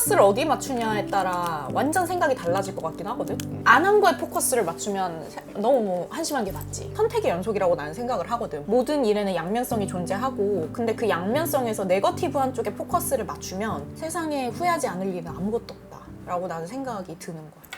포커스를 어디에 맞추냐에 따라 완전 생각이 달라질 것 같긴 하거든. 안 한 거에 포커스를 맞추면 세- 너무 한심한 게 맞지. 선택의 연속이라고 나는 생각을 하거든. 모든 일에는 양면성이 존재하고, 근데 그 양면성에서 네거티브한 쪽에 포커스를 맞추면 세상에 후회하지 않을 일은 아무것도 없다라고 나는 생각이 드는 거야.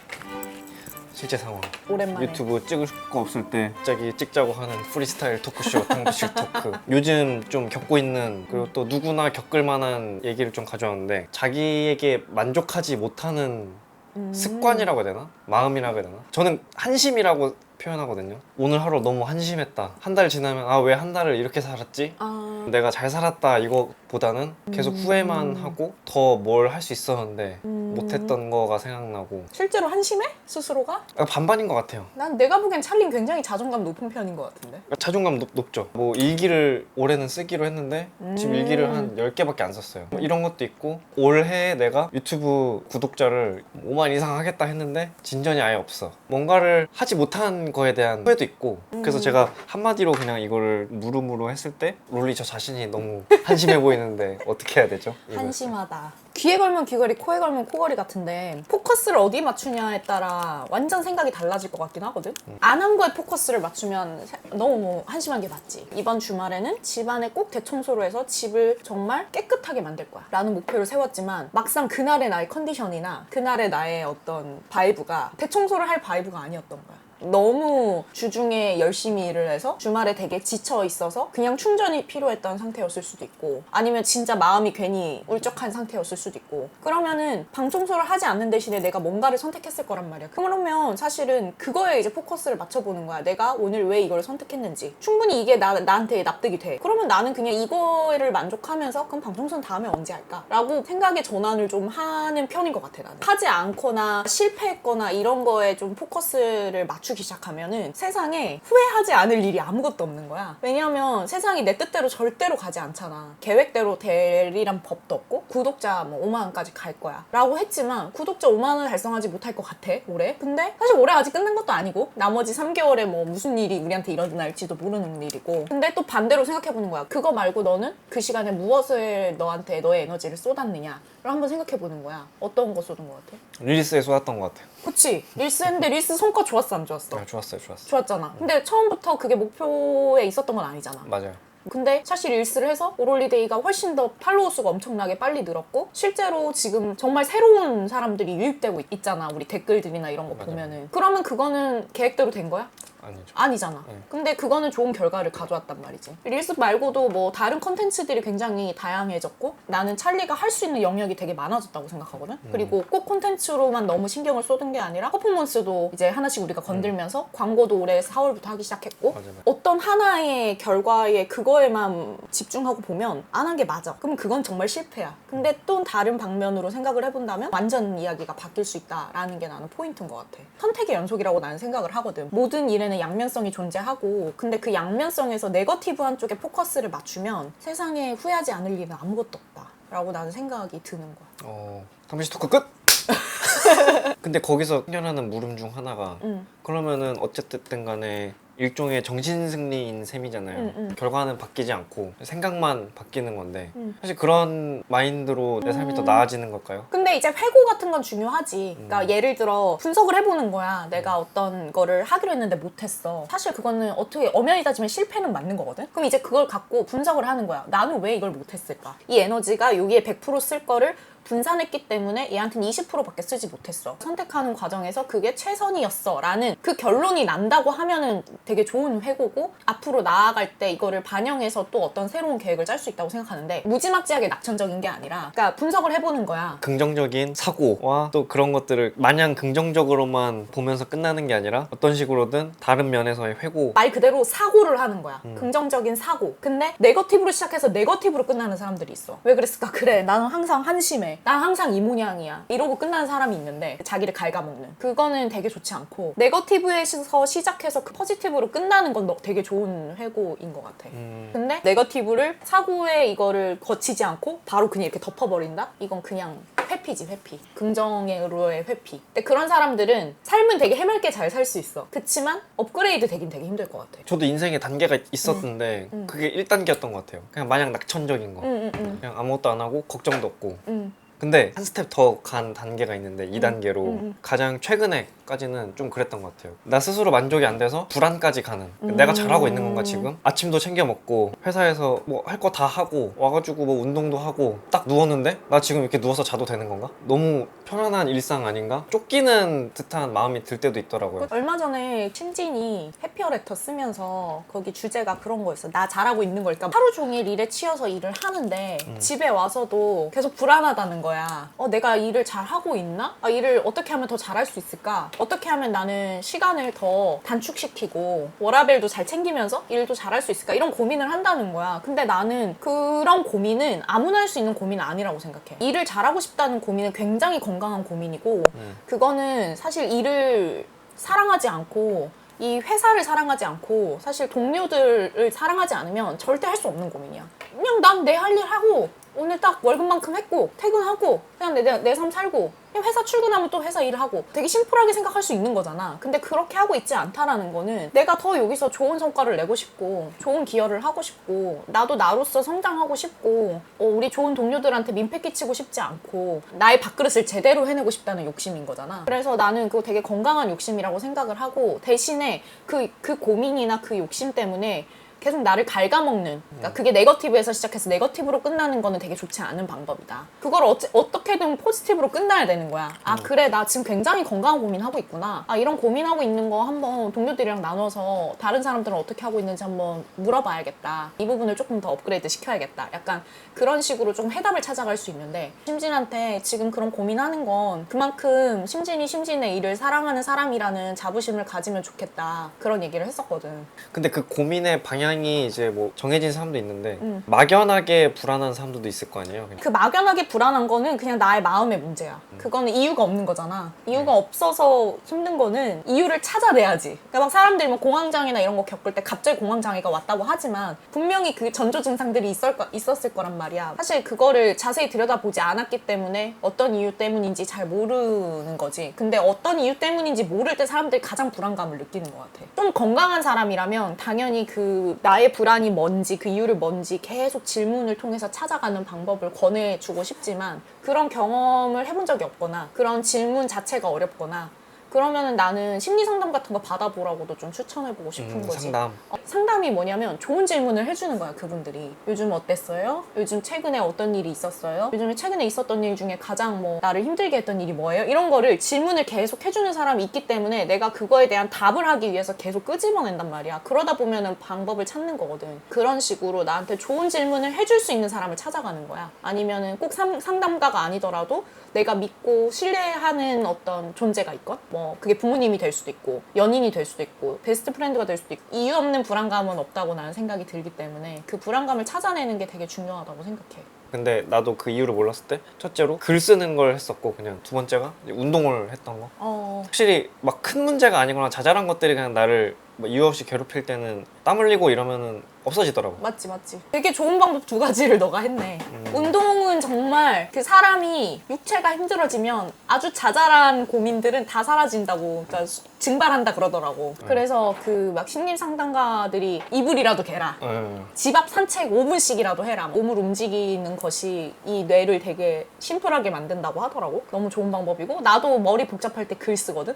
실제 상황 오랜만에. 유튜브 찍을 거 없을 때 갑자기 찍자고 하는 프리스타일 토크쇼 탕비실 토크 요즘 좀 겪고 있는 그리고 또 누구나 겪을 만한 얘기를 좀 가져왔는데 자기에게 만족하지 못하는 음. 습관이라고 해야 되나? 마음이라고 해야 되나? 저는 한심이라고 표현하거든요 오늘 하루 너무 한심했다 한 달 지나면 아 왜 한 달을 이렇게 살았지? 아, 내가 잘 살았다 이거보다는 계속 음. 후회만 하고 더 뭘 할 수 있었는데 음. 못했던 거가 생각나고 실제로 한심해? 스스로가? 아, 반반인 것 같아요 난 내가 보기엔 찰린 굉장히 자존감 높은 편인 것 같은데. 자존감 높, 높죠. 뭐 일기를 올해는 쓰기로 했는데 지금 음. 일기를 한 10개밖에 안 썼어요. 뭐 이런 것도 있고 올해 내가 유튜브 구독자를 5만 이상 하겠다 했는데 진전이 아예 없어. 뭔가를 하지 못한 거에 대한 후회도 있고 그래서 음. 제가 한마디로 그냥 이거를 물음으로 했을 때 롤리 저 자신이 너무 한심해 보이는데 어떻게 해야 되죠? 이거. 한심하다. 귀에 걸면 귀걸이, 코에 걸면 코걸이 같은데 포커스를 어디에 맞추냐에 따라 완전 생각이 달라질 것 같긴 하거든. 안 한 거에 포커스를 맞추면 세- 너무 한심한 게 맞지. 이번 주말에는 집안에 꼭 대청소를 해서 집을 정말 깨끗하게 만들 거야. 라는 목표를 세웠지만 막상 그날의 나의 컨디션이나 그날의 나의 어떤 바이브가 대청소를 할 바이브가 아니었던 거야. 너무 주중에 열심히 일을 해서 주말에 되게 지쳐 있어서 그냥 충전이 필요했던 상태였을 수도 있고 아니면 진짜 마음이 괜히 울적한 상태였을 수도 있고. 그러면은 방 청소를 하지 않는 대신에 내가 뭔가를 선택했을 거란 말이야. 그러면 사실은 그거에 이제 포커스를 맞춰보는 거야. 내가 오늘 왜 이걸 선택했는지. 충분히 이게 나, 나한테 납득이 돼. 그러면 나는 그냥 이거를 만족하면서 그럼 방 청소는 다음에 언제 할까? 라고 생각의 전환을 좀 하는 편인 것 같아 나는. 하지 않거나 실패했거나 이런 거에 좀 포커스를 맞추 기 시작하면은 세상에 후회하지 않을 일이 아무것도 없는 거야. 왜냐하면 세상이 내 뜻대로 절대로 가지 않잖아. 계획대로 되리란 법도 없고 구독자 뭐 5만 원까지 갈 거야. 라고 했지만 구독자 5만원 달성하지 못할 것 같아 올해. 근데 사실 올해 아직 끝난 것도 아니고 나머지 3개월에 뭐 무슨 일이 우리한테 일어날지도 모르는 일이고. 근데 또 반대로 생각해 보는 거야. 그거 말고 너는 그 시간에 무엇을 너한테 너의 에너지를 쏟았느냐를 한번 생각해 보는 거야. 어떤 거 쏟은 것 같아? 릴스에 쏟았던 것 같아요. 그치. 릴스 했는데 릴스 성과 좋았어 안 좋았어? 아, 좋았어요, 좋았어요. 좋았잖아 근데 처음부터 그게 목표에 있었던 건 아니잖아 맞아요. 근데 사실 릴스를 해서 오롤리데이가 훨씬 더 팔로워 수가 엄청나게 빨리 늘었고 실제로 지금 정말 새로운 사람들이 유입되고 있- 있잖아 우리 댓글들이나 이런 거 맞아. 보면은 그러면 그거는 계획대로 된 거야? 아니죠. 아니잖아. 네. 근데 그거는 좋은 결과를 가져왔단 말이지. 릴스 말고도 뭐 다른 컨텐츠들이 굉장히 다양해졌고 나는 찰리가 할 수 있는 영역이 되게 많아졌다고 생각하거든. 음. 그리고 꼭 콘텐츠로만 너무 신경을 쏟은 게 아니라 퍼포먼스도 이제 하나씩 우리가 건들면서 광고도 올해 4월부터 하기 시작했고 음. 맞아요, 맞아요. 어떤 하나의 결과에 그거에만 집중하고 보면 안 한 게 맞아. 그럼 그건 정말 실패야. 근데 또 다른 방면으로 생각을 해본다면 완전 이야기가 바뀔 수 있다라는 게 나는 포인트인 것 같아. 선택의 연속이라고 나는 생각을 하거든. 모든 일에는 양면성이 존재하고 근데 그 양면성에서 네거티브한 쪽에 포커스를 맞추면 세상에 후회하지 않을 일은 아무것도 없다 라고 나는 생각이 드는 거야. 어, 탕비실 토크 끝! 근데 거기서 생겨나는 물음 중 하나가 응. 그러면은 어쨌든 간에 일종의 정신승리인 셈이잖아요. 응, 응. 결과는 바뀌지 않고 생각만 바뀌는 건데 응. 사실 그런 마인드로 내 삶이 더 음. 나아지는 걸까요? 근데 이제 회고 같은 건 중요하지. 그러니까 음. 예를 들어 분석을 해보는 거야. 내가 어떤 거를 하기로 했는데 못했어. 사실 그거는 어떻게 엄연히 따지면 실패는 맞는 거거든. 그럼 이제 그걸 갖고 분석을 하는 거야. 나는 왜 이걸 못했을까? 이 에너지가 여기에 100%쓸 거를 분산했기 때문에 얘한테는 20%밖에 쓰지 못했어. 선택하는 과정에서 그게 최선이었어. 라는 그 결론이 난다고 하면은 되게 좋은 회고고 앞으로 나아갈 때 이거를 반영해서 또 어떤 새로운 계획을 짤 수 있다고 생각하는데 무지막지하게 낙천적인 게 아니라 그러니까 분석을 해보는 거야. 긍정적인 사고와 또 그런 것들을 마냥 긍정적으로만 보면서 끝나는 게 아니라 어떤 식으로든 다른 면에서의 회고 말 그대로 사고를 하는 거야. 음. 긍정적인 사고. 근데 네거티브로 시작해서 네거티브로 끝나는 사람들이 있어. 왜 그랬을까? 그래, 나는 항상 한심해. 난 항상 이 모양이야. 이러고 끝나는 사람이 있는데 자기를 갉아먹는. 그거는 되게 좋지 않고 네거티브에서 시작해서 그 포지티브로 끝나는 건 너- 되게 좋은 회고인 것 같아. 음, 근데 네거티브를 사고에 이거를 거치지 않고 바로 그냥 이렇게 덮어버린다? 이건 그냥 회피지 회피 긍정으로의 회피 근데 그런 사람들은 삶은 되게 해맑게 잘 살 수 있어 그치만 업그레이드 되긴 되게 힘들 것 같아 저도 인생에 단계가 있었는데 음. 그게 1단계였던 것 같아요. 그냥 마냥 낙천적인 거. 응응응 그냥 아무것도 안 하고 걱정도 없고 응. 근데 한 스텝 더 간 단계가 있는데 2단계로 음, 음. 가장 최근에까지는 좀 그랬던 것 같아요. 나 스스로 만족이 안 돼서 불안까지 가는. 음. 내가 잘하고 있는 건가 지금? 아침도 챙겨 먹고 회사에서 뭐 할 거 다 하고 와가지고 뭐 운동도 하고 딱 누웠는데 나 지금 이렇게 누워서 자도 되는 건가? 너무 편안한 일상 아닌가? 쫓기는 듯한 마음이 들 때도 있더라고요. 얼마 전에 신진이 해피어레터 쓰면서 거기 주제가 그런 거였어. 나 잘하고 있는 걸까? 하루 종일 일에 치여서 일을 하는데 집에 와서도 계속 불안하다는 거야. 어, 내가 일을 잘 하고 있나? 아, 일을 어떻게 하면 더 잘할 수 있을까? 어떻게 하면 나는 시간을 더 단축시키고 워라벨도 잘 챙기면서 일도 잘할 수 있을까? 이런 고민을 한다는 거야. 근데 나는 그런 고민은 아무나 할 수 있는 고민은 아니라고 생각해. 일을 잘하고 싶다는 고민은 굉장히 건강한 고민이고 음. 그거는 사실 일을 사랑하지 않고 이 회사를 사랑하지 않고 사실 동료들을 사랑하지 않으면 절대 할 수 없는 고민이야. 그냥 난 내 할 일 하고 오늘 딱 월급만큼 했고 퇴근하고 그냥 내삶 살고 그냥 회사 출근하면 또 회사 일을 하고 되게 심플하게 생각할 수 있는 거잖아. 근데 그렇게 하고 있지 않다라는 거는 내가 더 여기서 좋은 성과를 내고 싶고 좋은 기여를 하고 싶고 나도 나로서 성장하고 싶고 어, 우리 좋은 동료들한테 민폐 끼치고 싶지 않고 나의 밥그릇을 제대로 해내고 싶다는 욕심인 거잖아. 그래서 나는 그거 되게 건강한 욕심이라고 생각을 하고 대신에 그, 그 고민이나 그 욕심 때문에 계속 나를 갉아먹는. 그러니까 그게 네거티브에서 시작해서 네거티브로 끝나는 거는 되게 좋지 않은 방법이다. 그걸 어찌, 어떻게든 포지티브로 끝나야 되는 거야. 아 그래 나 지금 굉장히 건강한 고민하고 있구나. 아 이런 고민하고 있는 거 한번 동료들이랑 나눠서 다른 사람들은 어떻게 하고 있는지 한번 물어봐야겠다. 이 부분을 조금 더 업그레이드 시켜야겠다. 약간 그런 식으로 좀 해답을 찾아갈 수 있는데 심진한테 지금 그런 고민하는 건 그만큼 심진이 심진의 일을 사랑하는 사람이라는 자부심을 가지면 좋겠다. 그런 얘기를 했었거든. 근데 그 고민의 방 향이 이제 뭐 정해진 사람도 있는데 음. 막연하게 불안한 사람들도 있을 거 아니에요. 그냥. 그 막연하게 불안한 거는 그냥 나의 마음의 문제야. 그거는 이유가 없는 거잖아. 이유가 없어서 힘든 거는 이유를 찾아내야지. 그러니까 막 사람들이 뭐 공황장애나 이런 거 겪을 때 갑자기 공황장애가 왔다고 하지만 분명히 그 전조 증상들이 있을 거, 있었을 거란 말이야. 사실 그거를 자세히 들여다보지 않았기 때문에 어떤 이유 때문인지 잘 모르는 거지. 근데 어떤 이유 때문인지 모를 때 사람들이 가장 불안감을 느끼는 것 같아. 좀 건강한 사람이라면 당연히 그 나의 불안이 뭔지 그 이유를 뭔지 계속 질문을 통해서 찾아가는 방법을 권해주고 싶지만 그런 경험을 해본 적이 없거나 그런 질문 자체가 어렵거나 그러면은 나는 심리 상담 같은 거 받아보라고도 좀 추천해보고 싶은 음, 거지. 상담. 어, 상담이 뭐냐면 좋은 질문을 해주는 거야 그분들이 요즘 어땠어요? 요즘 최근에 어떤 일이 있었어요? 요즘에 최근에 있었던 일 중에 가장 뭐 나를 힘들게 했던 일이 뭐예요? 이런 거를 질문을 계속 해주는 사람이 있기 때문에 내가 그거에 대한 답을 하기 위해서 계속 끄집어낸단 말이야 그러다 보면은 방법을 찾는 거거든 그런 식으로 나한테 좋은 질문을 해줄 수 있는 사람을 찾아가는 거야 아니면은 꼭 상, 상담가가 아니더라도 내가 믿고 신뢰하는 어떤 존재가 있건? 뭐 그게 부모님이 될 수도 있고 연인이 될 수도 있고 베스트 프렌드가 될 수도 있고 이유 없는 불안감은 없다고 나는 생각이 들기 때문에 그 불안감을 찾아내는 게 되게 중요하다고 생각해. 근데 나도 그 이유를 몰랐을 때 첫째로 글 쓰는 걸 했었고 그냥 두 번째가 운동을 했던 거. 어, 확실히 막 큰 문제가 아니거나 자잘한 것들이 그냥 나를 뭐 이유 없이 괴롭힐 때는 땀 흘리고 이러면은 없어지더라고 맞지 맞지. 되게 좋은 방법 두 가지를 너가 했네. 운동은 정말 그 사람이 육체가 힘들어지면 아주 자잘한 고민들은 다 사라진다고 그러니까 수- 증발한다 그러더라고. 그래서 그 막 심리 상담가들이 이불이라도 개라. 음. 집앞 산책 5분씩이라도 해라. 몸을 움직이는 것이 이 뇌를 되게 심플하게 만든다고 하더라고. 너무 좋은 방법이고 나도 머리 복잡할 때 글 쓰거든.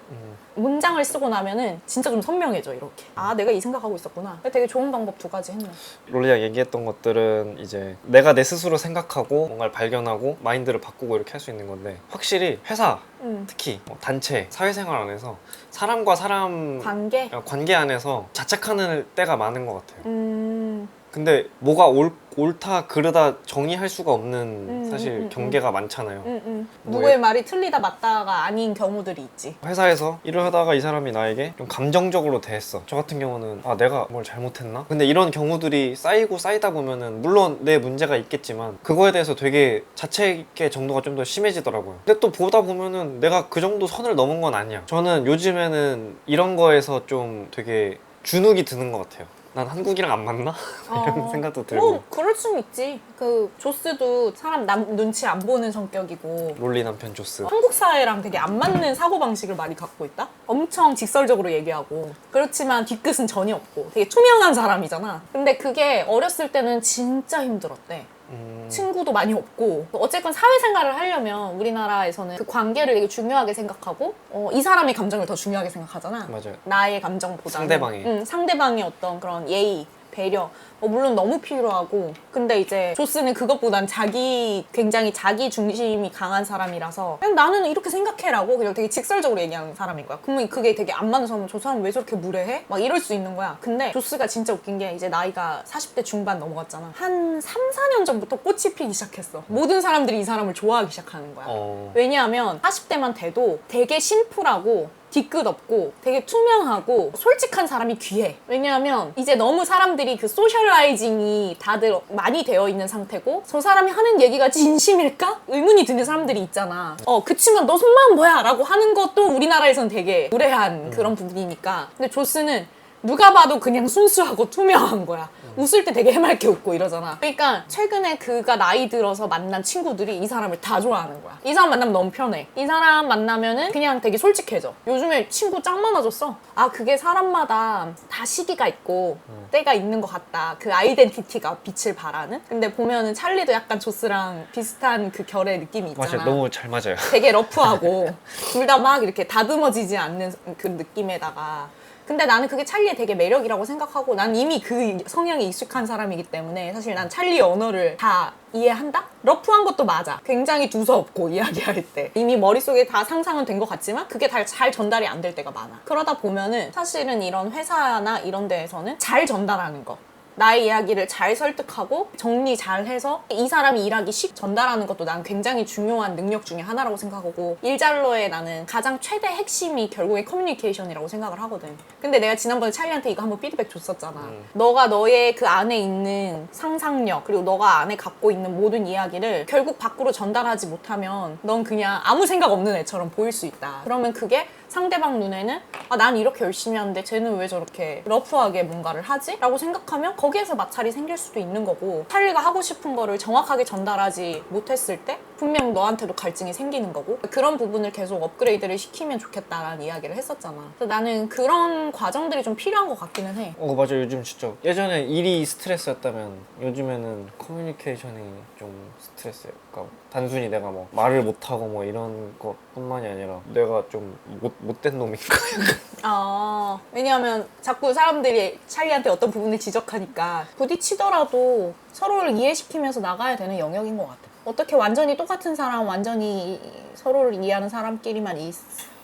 문장을 쓰고 나면은 진짜 좀 선명해져 이렇게. 아 내가 이 생각하고 있었구나. 되게 좋은 방법 두 가지 했네. 롤리가 얘기했던 것들은 이제 내가 내 스스로 생각하고 뭔가를 발견하고 마인드를 바꾸고 이렇게 할 수 있는 건데 확실히 회사 음. 특히 뭐 단체 사회생활 안에서 사람 과 사람 관계. 어, 관계 안에서 자책하는 때가 많은 것 같아요 음. 근데 뭐가 옳, 옳다 그르다 정의할 수가 없는 음, 사실 음, 음, 경계가 많잖아요 음, 음. 뭐 누구의 예- 말이 틀리다 맞다가 아닌 경우들이 있지. 회사에서 일을 하다가 이 사람이 나에게 좀 감정적으로 대했어. 저 같은 경우는 아 내가 뭘 잘못했나? 근데 이런 경우들이 쌓이고 쌓이다 보면은 물론 내 문제가 있겠지만 그거에 대해서 되게 자책의 정도가 좀 더 심해지더라고요. 근데 또 보다 보면은 내가 그 정도 선을 넘은 건 아니야. 저는 요즘에는 이런 거에서 좀 되게 주눅이 드는 것 같아요. 난 한국이랑 안 맞나? 이런 어. 생각도 들고 뭐 그럴 수는 있지. 그 조스도 사람 남 눈치 안 보는 성격이고 롤리 남편 조스. 한국 사회랑 되게 안 맞는 사고 방식을 많이 갖고 있다. 엄청 직설적으로 얘기하고 그렇지만 뒤끝은 전혀 없고 되게 투명한 사람이잖아. 근데 그게 어렸을 때는 진짜 힘들었대. 음, 친구도 많이 없고 어쨌건 사회생활을 하려면 우리나라에서는 그 관계를 되게 중요하게 생각하고 어, 이 사람의 감정을 더 중요하게 생각하잖아 맞아요. 나의 감정보다 상대방의. 응, 상대방의 어떤 그런 예의 배려. 뭐 물론 너무 필요하고. 근데 이제 조스는 그것보단 자기 굉장히 자기 중심이 강한 사람이라서 그냥 나는 이렇게 생각해라고 그냥 되게 직설적으로 얘기하는 사람인 거야. 그러면 그게 되게 안 맞는 사람은 저 사람 왜 저렇게 무례해? 막 이럴 수 있는 거야. 근데 조스가 진짜 웃긴 게 이제 나이가 40대 중반 넘어갔잖아. 한 3, 4년 전부터 꽃이 피기 시작했어. 모든 사람들이 이 사람을 좋아하기 시작하는 거야. 어, 왜냐하면 40대만 돼도 되게 심플하고 뒤끝 없고 되게 투명하고 솔직한 사람이 귀해. 왜냐하면 이제 너무 사람들이 그 소셜라이징이 다들 많이 되어 있는 상태고 저 사람이 하는 얘기가 진심일까? 의문이 드는 사람들이 있잖아. 어, 그치만 너 속마음 뭐야? 라고 하는 것도 우리나라에선 되게 무례한 그런 부분이니까. 근데 조스는 누가 봐도 그냥 순수하고 투명한 거야. 웃을 때 되게 해맑게 웃고 이러잖아. 그러니까 최근에 그가 나이 들어서 만난 친구들이 이 사람을 다 좋아하는 거야. 이 사람 만나면 너무 편해. 이 사람 만나면은 그냥 되게 솔직해져. 요즘에 친구 짱 많아졌어. 아, 그게 사람마다 다 시기가 있고 때가 있는 것 같다. 그 아이덴티티가 빛을 발하는? 근데 보면은 찰리도 약간 조스랑 비슷한 그 결의 느낌이 있잖아. 맞아요. 너무 잘 맞아요. 되게 러프하고 둘 다 막 이렇게 다듬어지지 않는 그 느낌에다가 근데 나는 그게 찰리의 되게 매력이라고 생각하고 난 이미 그 성향에 익숙한 사람이기 때문에 사실 난 찰리의 언어를 다 이해한다? 러프한 것도 맞아. 굉장히 두서없고 이야기할 때 이미 머릿속에 다 상상은 된 것 같지만 그게 다잘 전달이 안 될 때가 많아. 그러다 보면은 사실은 이런 회사나 이런 데에서는 잘 전달하는 거 나의 이야기를 잘 설득하고 정리 잘 해서 이 사람이 일하기 쉽 전달하는 것도 난 굉장히 중요한 능력 중에 하나라고 생각하고 일잘로의 나는 가장 최대 핵심이 결국에 커뮤니케이션이라고 생각을 하거든. 근데 내가 지난번에 찰리한테 이거 한번 피드백 줬었잖아. 너가 너의 그 안에 있는 상상력 그리고 너가 안에 갖고 있는 모든 이야기를 결국 밖으로 전달하지 못하면 넌 그냥 아무 생각 없는 애처럼 보일 수 있다. 그러면 그게 상대방 눈에는 아, 난 이렇게 열심히 하는데 쟤는 왜 저렇게 러프하게 뭔가를 하지? 라고 생각하면 거기에서 마찰이 생길 수도 있는 거고 찰리가 하고 싶은 거를 정확하게 전달하지 못했을 때 분명 너한테도 갈증이 생기는 거고 그런 부분을 계속 업그레이드를 시키면 좋겠다라는 이야기를 했었잖아 그래서 나는 그런 과정들이 좀 필요한 것 같기는 해 어 맞아 요즘 진짜 예전에 일이 스트레스였다면 요즘에는 커뮤니케이션이 좀 스트레스예요. 그러니까 단순히 내가 뭐 말을 못하고 뭐 이런 것뿐만이 아니라 내가 좀 못, 못된 놈인가 아, 왜냐하면 자꾸 사람들이 찰리한테 어떤 부분을 지적하니까 부딪히더라도 서로를 이해시키면서 나가야 되는 영역인 것 같아. 어떻게 완전히 똑같은 사람, 완전히 서로를 이해하는 사람끼리만 이,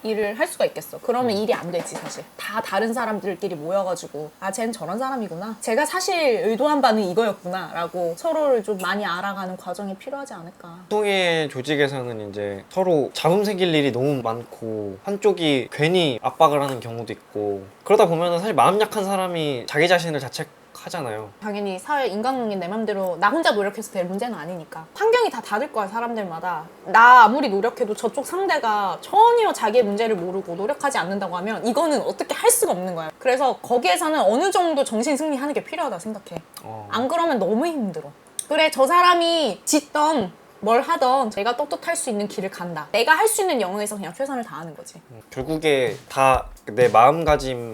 일을 할 수가 있겠어. 그러면 일이 안 되지, 사실. 다 다른 사람들끼리 모여가지고, 아, 쟤는 저런 사람이구나. 제가 사실 의도한 바는 이거였구나. 라고 서로를 좀 많이 알아가는 과정이 필요하지 않을까. 보통의 조직에서는 이제 서로 잡음 생길 일이 너무 많고 한쪽이 괜히 압박을 하는 경우도 있고 그러다 보면은 사실 마음 약한 사람이 자기 자신을 자책 하잖아요. 당연히 사회 인간관계 내 맘대로 나 혼자 노력해서 될 문제는 아니니까. 환경이 다 다를 거야 사람들마다. 나 아무리 노력해도 저쪽 상대가 전혀 자기의 문제를 모르고 노력하지 않는다고 하면 이거는 어떻게 할 수가 없는 거야. 그래서 거기에서는 어느 정도 정신 승리하는 게 필요하다 생각해. 어. 안 그러면 너무 힘들어. 그래 저 사람이 짓던 뭘 하던 내가 떳떳할 수 있는 길을 간다. 내가 할 수 있는 영역에서 그냥 최선을 다하는 거지. 결국에 다 내 마음가짐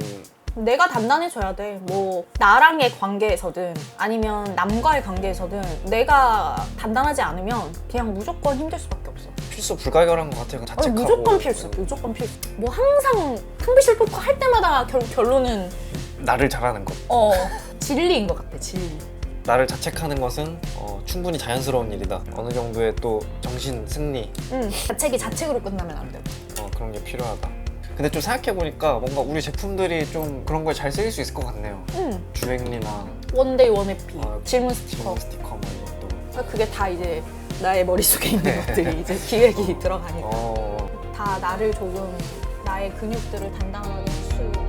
내가 단단해져야 돼. 뭐 나랑의 관계에서든 아니면 남과의 관계에서든 내가 단단하지 않으면 그냥 무조건 힘들 수밖에 없어. 필수 불가결한 것 같아요. 아니, 자책하고 무조건 필수, 무조건 필수. 뭐 항상 탕비실 토크 할 때마다 결, 결론은 나를 잘하는 것. 어 진리인 것 같아, 진리. 나를 자책하는 것은 어, 충분히 자연스러운 일이다. 어느 정도의 또 정신 승리 응, 자책이 자책으로 끝나면 안 돼. 어, 그런 게 필요하다. 근데 좀 생각해 보니까 뭔가 우리 제품들이 좀 그런 거에 잘 쓰일 수 있을 것 같네요. 응, 주행리나 원데이 원해피, 어, 질문 스티커. 질문 스티커 뭐 이런 것도. 그게 다 이제 나의 머릿속에 있는 것들이 이제 기획이 들어가니까. 어, 다 나를 조금 나의 근육들을 단단하게 해주고